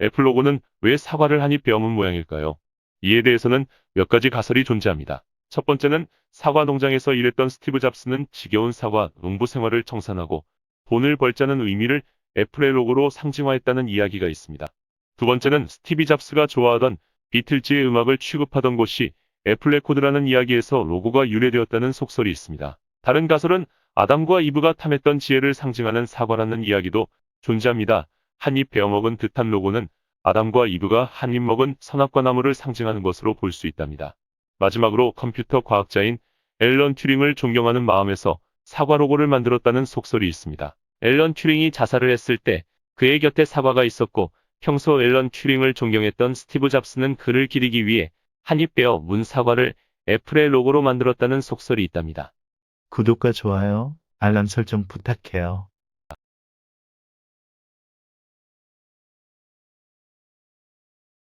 애플 로고는 왜 사과를 한입 베어문 모양일까요? 이에 대해서는 몇 가지 가설이 존재합니다. 첫 번째는 사과 농장에서 일했던 스티브 잡스는 지겨운 사과 농부 생활을 청산하고 돈을 벌자는 의미를 애플의 로고로 상징화했다는 이야기가 있습니다. 두 번째는 스티비 잡스가 좋아하던 비틀즈의 음악을 취급하던 곳이 애플 레코드라는 이야기에서 로고가 유래되었다는 속설이 있습니다. 다른 가설은 아담과 이브가 탐했던 지혜를 상징하는 사과라는 이야기도 존재합니다. 한 입 베어먹은 듯한 로고는 아담과 이브가 한 입 먹은 선악과 나무를 상징하는 것으로 볼 수 있답니다. 마지막으로 컴퓨터 과학자인 앨런 튜링을 존경하는 마음에서 사과 로고를 만들었다는 속설이 있습니다. 앨런 튜링이 자살을 했을 때 그의 곁에 사과가 있었고 평소 앨런 튜링을 존경했던 스티브 잡스는 그를 기리기 위해 한 입 베어 문 사과를 애플의 로고로 만들었다는 속설이 있답니다. 구독과 좋아요, 알람 설정 부탁해요.